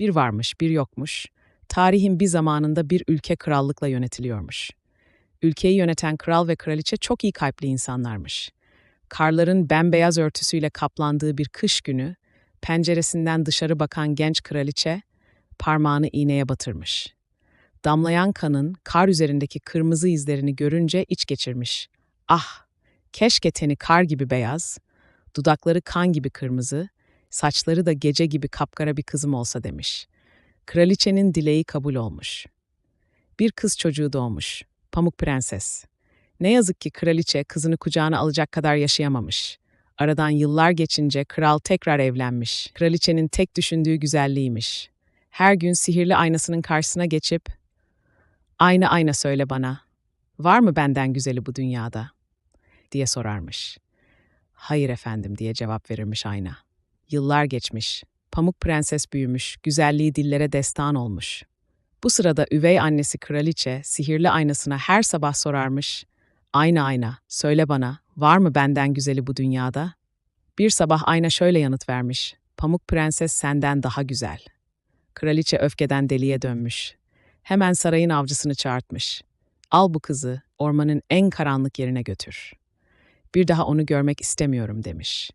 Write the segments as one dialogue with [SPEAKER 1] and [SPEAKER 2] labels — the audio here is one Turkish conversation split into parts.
[SPEAKER 1] Bir varmış, bir yokmuş. Tarihin bir zamanında bir ülke krallıkla yönetiliyormuş. Ülkeyi yöneten kral ve kraliçe çok iyi kalpli insanlarmış. Karların bembeyaz örtüsüyle kaplandığı bir kış günü, penceresinden dışarı bakan genç kraliçe parmağını iğneye batırmış. Damlayan kanın kar üzerindeki kırmızı izlerini görünce iç geçirmiş. Ah, keşke teni kar gibi beyaz, dudakları kan gibi kırmızı, saçları da gece gibi kapkara bir kızım olsa demiş. Kraliçenin dileği kabul olmuş. Bir kız çocuğu doğmuş. Pamuk Prenses. Ne yazık ki kraliçe kızını kucağına alacak kadar yaşayamamış. Aradan yıllar geçince kral tekrar evlenmiş. Kraliçenin tek düşündüğü güzelliğiymiş. Her gün sihirli aynasının karşısına geçip "Ayna ayna söyle bana. Var mı benden güzeli bu dünyada?" diye sorarmış. "Hayır efendim." diye cevap verirmiş ayna. Yıllar geçmiş. Pamuk Prenses büyümüş, güzelliği dillere destan olmuş. Bu sırada üvey annesi kraliçe sihirli aynasına her sabah sorarmış. Ayna ayna, söyle bana, var mı benden güzeli bu dünyada? Bir sabah ayna şöyle yanıt vermiş. Pamuk Prenses senden daha güzel. Kraliçe öfkeden deliye dönmüş. Hemen sarayın avcısını çağırtmış. Al bu kızı, ormanın en karanlık yerine götür. Bir daha onu görmek istemiyorum demiş.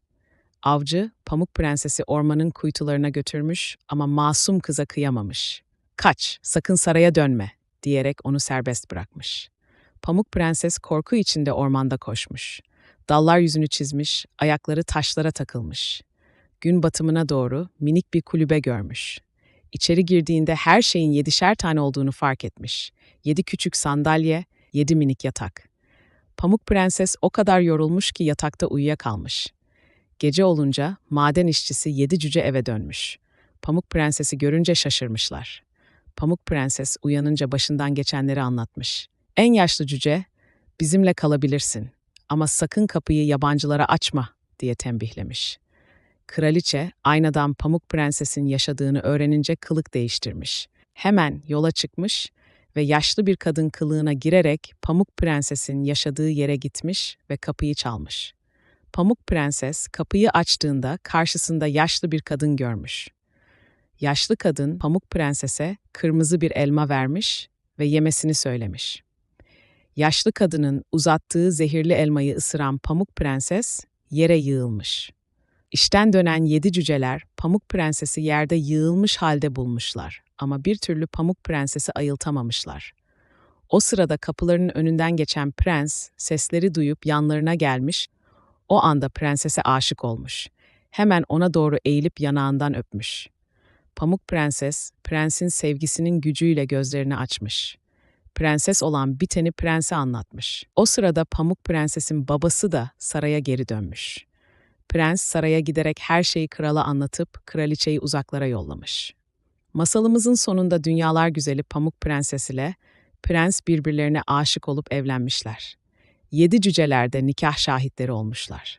[SPEAKER 1] Avcı, Pamuk Prensesi ormanın kuytularına götürmüş ama masum kıza kıyamamış. Kaç, sakın saraya dönme diyerek onu serbest bırakmış. Pamuk Prenses korku içinde ormanda koşmuş. Dallar yüzünü çizmiş, ayakları taşlara takılmış. Gün batımına doğru minik bir kulübe görmüş. İçeri girdiğinde her şeyin yedişer tane olduğunu fark etmiş. Yedi küçük sandalye, yedi minik yatak. Pamuk Prenses o kadar yorulmuş ki yatakta uyuyakalmış. Gece olunca maden işçisi yedi cüce eve dönmüş. Pamuk Prenses'i görünce şaşırmışlar. Pamuk Prenses uyanınca başından geçenleri anlatmış. En yaşlı cüce, bizimle kalabilirsin ama sakın kapıyı yabancılara açma diye tembihlemiş. Kraliçe aynadan Pamuk Prenses'in yaşadığını öğrenince kılık değiştirmiş. Hemen yola çıkmış ve yaşlı bir kadın kılığına girerek Pamuk Prenses'in yaşadığı yere gitmiş ve kapıyı çalmış. Pamuk Prenses kapıyı açtığında karşısında yaşlı bir kadın görmüş. Yaşlı kadın Pamuk Prenses'e kırmızı bir elma vermiş ve yemesini söylemiş. Yaşlı kadının uzattığı zehirli elmayı ısıran Pamuk Prenses yere yığılmış. İşten dönen yedi cüceler Pamuk Prenses'i yerde yığılmış halde bulmuşlar ama bir türlü Pamuk Prenses'i ayıltamamışlar. O sırada kapılarının önünden geçen prens sesleri duyup yanlarına gelmiş, o anda prensese aşık olmuş. Hemen ona doğru eğilip yanağından öpmüş. Pamuk Prenses, prensin sevgisinin gücüyle gözlerini açmış. Prenses olan biteni prense anlatmış. O sırada Pamuk Prenses'in babası da saraya geri dönmüş. Prens saraya giderek her şeyi krala anlatıp kraliçeyi uzaklara yollamış. Masalımızın sonunda dünyalar güzeli Pamuk Prenses ile prens birbirlerine aşık olup evlenmişler. Yedi cüceler de nikah şahitleri olmuşlar.